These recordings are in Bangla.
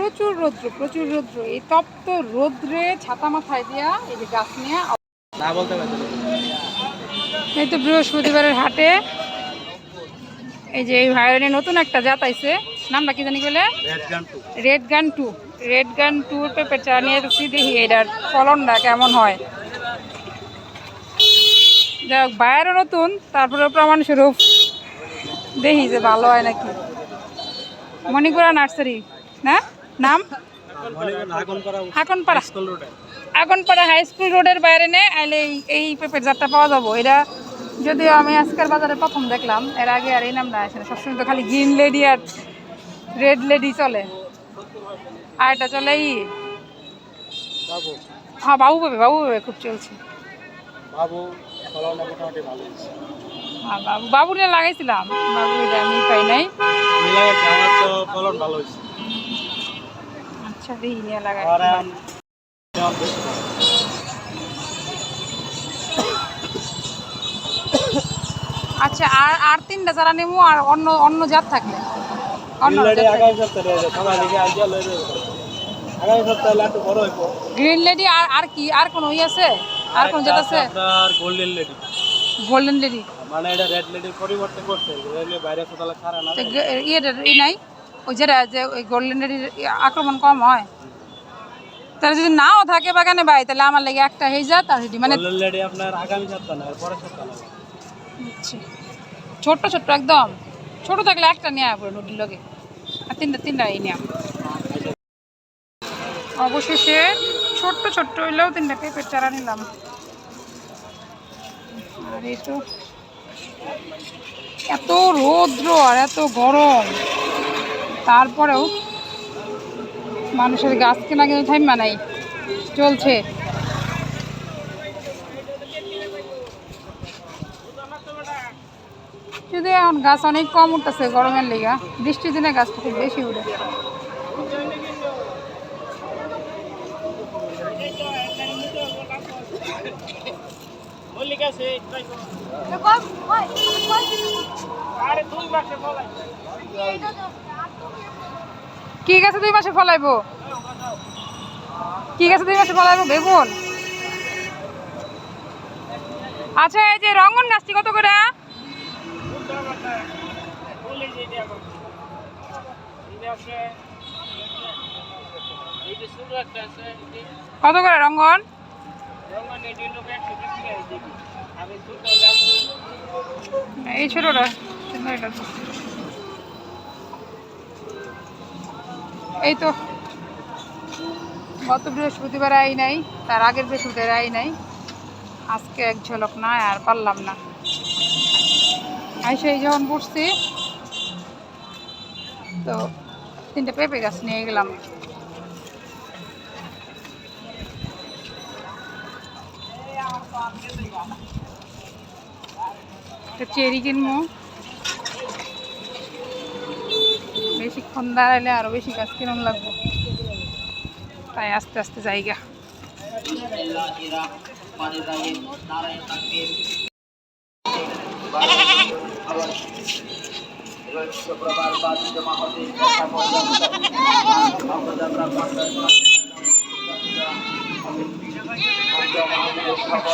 প্রচুর রৌদ্র প্রচুর রৌদ্র। এই তপ্ত রৌদ্রে ছাতা মাথায় দিয়া এই যে গাছ নিয়ে না বলতে এই তো বৃহস্পতিবারের হাটে এই যে এই ভায়োলিনের নতুন একটা জাত আইছে। নামটা কি জানি বলে red gun two red gun two red gun টুর পেপার চা নিয়ে এসেছি দেখি এটার ফলনটা কেমন হয়। যাই হোক বায়ারও নতুন তারপরে প্রমাণস্বরূপ দেখি যে ভালো হয় নাকি। মণিপুরা নার্সারি না? নাম? রোডে। আগনপাড়া হাই স্কুল রোডের বাইরে নে আইলে এই- এই পেঁপের জাতটা পাওয়া যাব। এটা যদিও আমি আজকের বাজারে প্রথম দেখলাম এর আগে আর এই নামটা আসে না সবসময় তো খালি গ্রিন লেডি আর রেড লেডি চলে। আর এটা চলে ই হ্যাঁ বাবু পেঁপে বাবু পেঁপে খুব চলছে। বাবু হ্যাঁ বাবু বাবুটা লাগাইছিলাম বাবু আমি পাই নাই। ফলন ভালো হয়েছে। আচ্ছা দেখি নিয়ে লাগাই। আচ্ছা আর আর তিনটা যারা নেব আর অন্য অন্য জাত থাকলে? গ্রিন লেডি আর আর কি আর কোনো আছে? আর কোন জাত আছে? আপনার গোল্ডেন লেডি গোল্ডেন লেডি মানে এটা রেড লেডির পরিবর্তে করছে বাইরে কোথাও খারা না। গে- নাই? ওই যেটা যে ওই গোল্ডেন লেডির আক্রমণ কম হয়। তাহলে যদি নাও থাকে বাগানে ভাই তাহলে আমার লেগে একটা হয়ে যা তার মানে আপনার আগামী সপ্তাহ না পরের সপ্তাহ বুঝছি। ছোট্ট ছোট্ট একদম। ছোট থাকলে একটা নিয়ে পড়ে নদীর লগে। আর তিনটা তিনটা এই নিয়ে অবশেষে ছোট্ট ছোট্ট হইলেও তিনটা পেঁপের চারা নিলাম। আর এই তো এত রৌদ্র আর এত গরম। তারপরেও মানুষের গাছ কেনা কিন্তু থাইমা নাই চলছে। শুধু এখন গাছ অনেক কম উঠতেছে গরমের লেগা বৃষ্টির দিনে গাছটা খুব বেশি উঠে। কি গাছে দুই মাসে ফলাইবো? কি গাছে দুই মাসে ফলাইবো? বেগুন। আচ্ছা এই যে রঙ্গন গাছটি কত করে? কত করে রঙ্গন? এই ছোটটা এই তো। গত বৃহস্পতিবার আই নাই, তার আগের বৃহস্পতিবার আই নাই। আজকে এক ঝলক না, আর পারলাম না। আইসে যখন পড়ছি, তো তিনটে পেঁপে গাছ নিয়ে গেলাম। চেরি কিনবো। বেশিক্ষণ দাঁড়াইলে আরও বেশি গাছ কিরম লাগবে? তাই আস্তে আস্তে জায়গা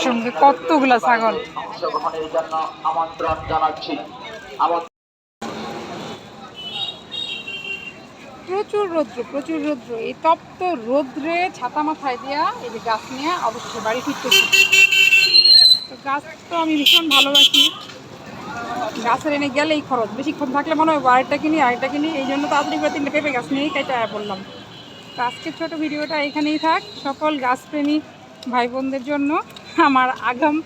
সঙ্গে কতগুলা ছাগল? অংশগ্রহণের জন্য আমন্ত্রণ জানাচ্ছি। প্রচুর রৌদ্র প্রচুর রৌদ্র। এই তপ্ত রৌদ্রে ছাতা মাথায় দিয়া এই যে গাছ নিয়ে অবশেষে বাড়ি ফিরতেছি তো গাছ তো আমি ভীষণ ভালোবাসি। গাছের এনে গেলেই খরচ। বেশিক্ষণ থাকলে মনে হয় আরেকটা কিনি আরেকটা কিনি। এই জন্য তাড়াতাড়ি করে তিনটে পেঁপে গাছ নিয়েই কেটে বললাম তো আজকের ছোটো ভিডিওটা এখানেই থাক। সকল গাছপ্রেমী ভাই বোনদের জন্য আমার আগাম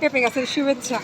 পেঁপে গাছের শুভেচ্ছা।